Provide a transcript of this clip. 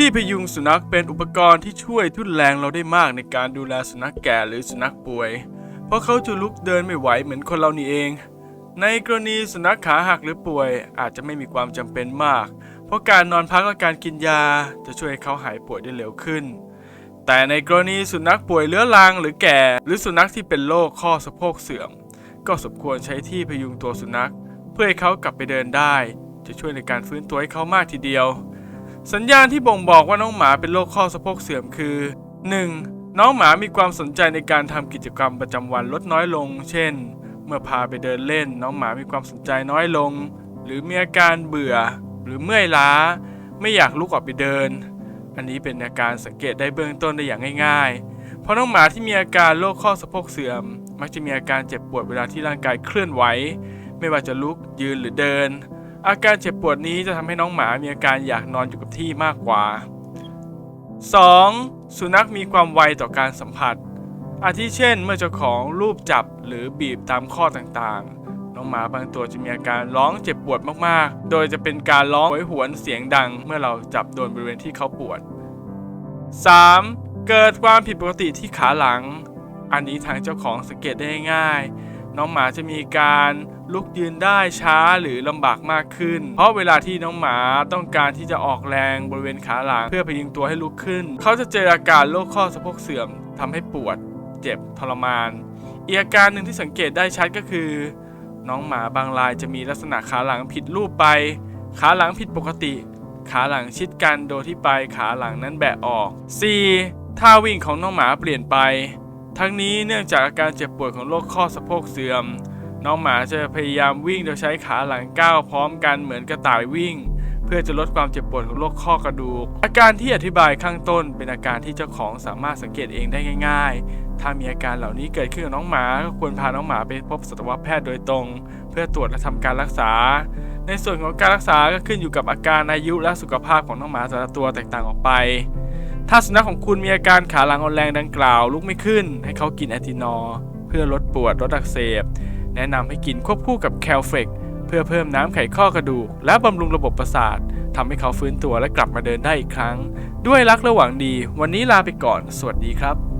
ที่พยุงสุนัขเป็นอุปกรณ์ที่ช่วยทุ่นแรงเราได้มากในการดูแลสุนัขแก่หรือสุนัขป่วย เพราะเขาจะลุกเดินไม่ไหวเหมือนคนเรานี่เอง ในกรณีสุนัขขาหักหรือป่วย อาจจะไม่มีความจำเป็นมาก เพราะการนอนพักและการกินยาจะช่วยให้เขาหายป่วยได้เร็วขึ้น แต่ในกรณีสุนัขป่วยเรื้อรังหรือแก่ หรือสุนัขที่เป็นโรคข้อสะโพกเสื่อม ก็สมควรใช้ที่พยุงตัวสุนัข เพื่อให้เขากลับไปเดินได้ จะช่วยในการฟื้นตัวให้เขามากทีเดียว สัญญาณที่บ่งบอกว่าน้องหมาเป็นโรคข้อสะโพกเสื่อมคือ 1. น้องหมามีความสนใจในการทำกิจกรรมประจำวันลดน้อยลง เช่น เมื่อพาไปเดินเล่น น้องหมามีความสนใจน้อยลง หรือมีอาการเบื่อ หรือเมื่อยล้า ไม่อยากลุกออกไปเดิน อันนี้เป็นอาการสังเกตได้เบื้องต้นได้อย่างง่ายๆ เพราะน้องหมาที่มีอาการโรคข้อสะโพกเสื่อม มักจะมีอาการเจ็บปวดเวลาที่ร่างกายเคลื่อนไหว ไม่ว่าจะลุกยืนหรือเดิน อาการเจ็บปวดนี้จะทำให้น้องหมามีอาการอยากนอนอยู่กับที่มากกว่า 2. สุนัขมีความไวต่อการสัมผัส อาทิเช่น เมื่อเจ้าของรูปจับหรือบีบตามข้อต่างๆ น้องหมาบางตัวจะมีอาการร้องเจ็บปวดมากๆ โดยจะเป็นการร้องโหยหวนเสียงดัง เมื่อเราจับโดนบริเวณที่เขาปวด 3. เกิดความผิดปกติที่ขาหลัง อันนี้ทางเจ้าของสังเกตได้ง่าย น้องหมาจะมีการลุกยืนได้ช้าหรือลำบากมากขึ้น เพราะเวลาที่น้องหมาต้องการที่จะออกแรงบริเวณขาหลังเพื่อพยุงตัวให้ลุกขึ้น เขาจะเจออาการโรคข้อสะโพกเสื่อมทำให้ปวดเจ็บทรมาน อีกอาการหนึ่งที่สังเกตได้ชัดก็คือ น้องหมาบางรายจะมีลักษณะขาหลังผิดรูปไป ขาหลังผิดปกติ ขาหลังชิดกันโดยที่ปลายขาหลังนั้นแบะออก 4. ท่าวิ่งของน้องหมาเปลี่ยนไป ทั้งนี้เนื่องจากอาการเจ็บปวดของโรคข้อสะโพกเสื่อม น้องหมาจะพยายามวิ่งโดยใช้ขาหลังก้าวพร้อมกันเหมือนกระต่ายวิ่ง เพื่อจะลดความเจ็บปวดของโรคข้อกระดูก อาการที่อธิบายข้างต้นเป็นอาการที่เจ้าของสามารถสังเกตเองได้ง่าย ๆ ถ้ามีอาการเหล่านี้เกิดขึ้นกับน้องหมาก็ควรพาน้องหมาไปพบสัตวแพทย์โดยตรง เพื่อตรวจและทำการรักษา ในส่วนของการรักษาก็ขึ้นอยู่กับอาการอายุและสุขภาพของน้องหมาแต่ละตัวแตกต่างออกไป ถ้าสุนัขของคุณมีอาการขาหลังอ่อนแรงดังกล่าวลุกไม่ขึ้น ให้เขากินแอทินอลเพื่อลดปวดลดอักเสบ แนะนำให้กินควบคู่กับแคลเฟกเพื่อเพิ่มน้ำไขข้อกระดูก และบำรุงระบบประสาททำให้เขาฟื้นตัวและกลับมาเดินได้อีกครั้ง ด้วยรักและหวังดี วันนี้ลาไปก่อน สวัสดีครับ